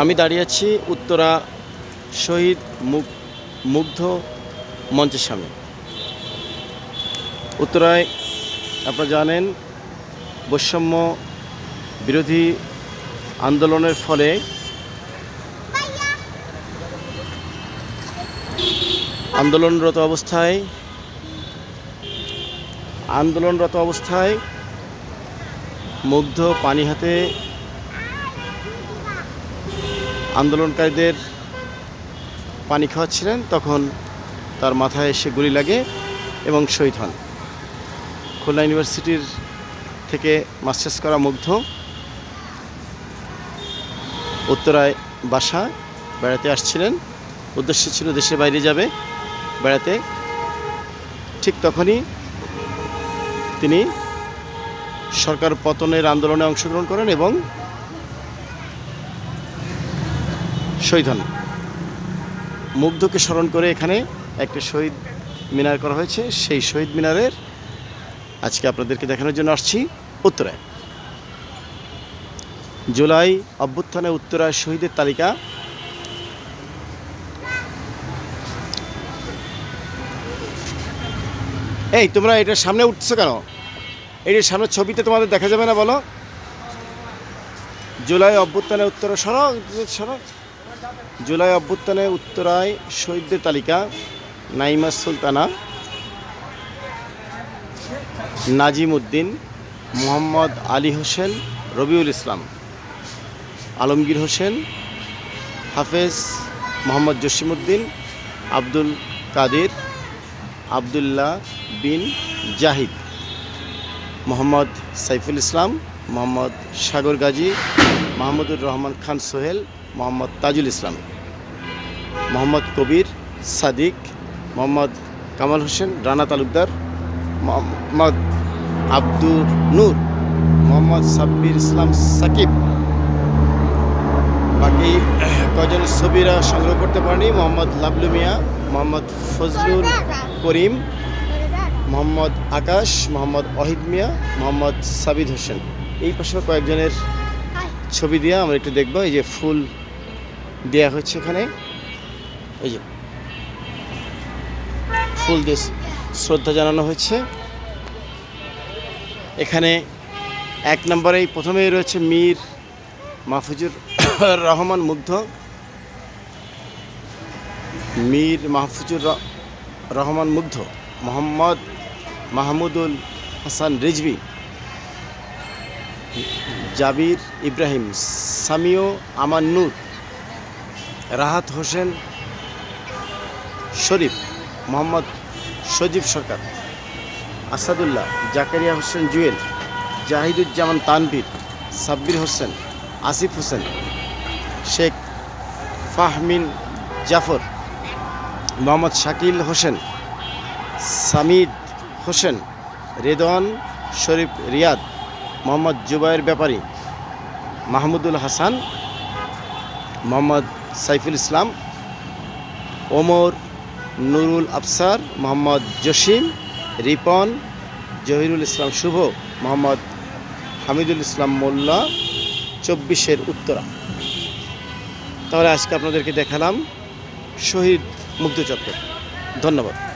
আমি দাঁড়িয়ে আছি উত্তরা শহীদ মুগ মুগ্ধ মঞ্চের সামনে। উত্তরায় আপনারা জানেন, বৈষম্য বিরোধী আন্দোলনের ফলে আন্দোলনরত অবস্থায় আন্দোলনরত অবস্থায় মুগ্ধ পানি হাতে আন্দোলনকারীদের পানি খাওয়াচ্ছিলেন, তখন তার মাথায় এসে গুলি লাগে এবং শহীদ হন। খুলনা ইউনিভার্সিটির থেকে মাস্টার্স করা মুগ্ধ। উত্তরায় বাসা বেড়াতে আসছিলেন। উদ্দেশ্য ছিল দেশের বাইরে যাবে, বেড়াতে। ঠিক তখনই তিনি সরকার পতনের আন্দোলনে অংশগ্রহণ করেন এবং শহীদ হন। মুগ্ধকে স্মরণ করে এখানে একটা শহীদ মিনার করা হয়েছে। সেই শহীদ মিনারের আজকে আপনাদেরকে দেখানোর জন্য আসছি উত্তরায়। জুলাই অভ্যুত্থানে উত্তরায় শহীদের তালিকা। এই, তোমরা এটার সামনে উঠছো কেন? এটার সামনে ছবিতে তোমাদের দেখা যাবে না, বলো? জুলাই অভ্যুত্থানে উত্তর সড়ক সড়ক জুলাই অভ্যুত্থানে উত্তরায় শহীদদের তালিকা, নাইমা সুলতানা নাজিম উদ্দিন মোহাম্মদ আলী হোসেন, রবিউল ইসলাম, আলমগীর হোসেন, হাফেজ মোহাম্মদ জসিমউদ্দিন, আব্দুল কাদের, আবদুল্লাহ বিন জাহিদ, মোহাম্মদ সাইফুল ইসলাম, মোহাম্মদ সাগর গাজী, মাহমুদুর রহমান খান সোহেল মোহাম্মদ তাজুল ইসলাম, মোহাম্মদ কবির সাদিক, মোহাম্মদ কামাল হোসেন, রানা তালুকদার, মোহাম্মদ আব্দুর নূর, মোহাম্মদ সাব্বির ইসলাম সাকিব। বাকি কজন ছবিরা সংগ্রহ করতে পারেনি? মোহাম্মদ লাবলু মিয়া, মোহাম্মদ ফজলুল করিম, মোহাম্মদ আকাশ, মোহাম্মদ অহিদ মিয়া, মোহাম্মদ সাবিদ হোসেন। এই পাশে কয়েকজনের ছবি দিয়ে আমরা একটু দেখব। এই যে ফুল দেওয়া হচ্ছে এখানে। এই যে। ফুল দিয়ে শ্রদ্ধা জানানো হচ্ছে। এখানে এক নম্বরেই প্রথমেই রয়েছে মীর মাহফুজুর রহমান মুগ্ধ। মীর মাহফুজুর রহমান মুগ্ধ, মোহাম্মদ মাহমুদুল হাসান রিজভি, জাবির ইব্রাহিম, সামিও আমান নূর রাহাত হোসেন শরীফ মোহাম্মদ সজীব সরকার, আসাদুল্লাহ জাকারিয়া হোসেন জুয়েল, জাহিদুজ্জামান তানভীর, সাব্বির হোসেন, আসিফ হোসেন, শেখ ফাহমিন জাফর, মোহাম্মদ শাকিল হোসেন, সামিদ হোসেন, রেদওয়ান শরীফ রিয়াদ, মোহাম্মদ জুবাইর ব্যাপারী, মাহমুদুল হাসান মোহাম্মদ সাইফুল ইসলাম, ওমর নুরুল আফসার, মোহাম্মদ জসিম, রিপন, জহিরুল ইসলাম শুভ, মোহাম্মদ হামিদুল ইসলাম মোল্লা, চব্বিশের উত্তরা। তাহলে আজকে আপনাদেরকে দেখালাম শহীদ মুগ্ধ চক্র। ধন্যবাদ।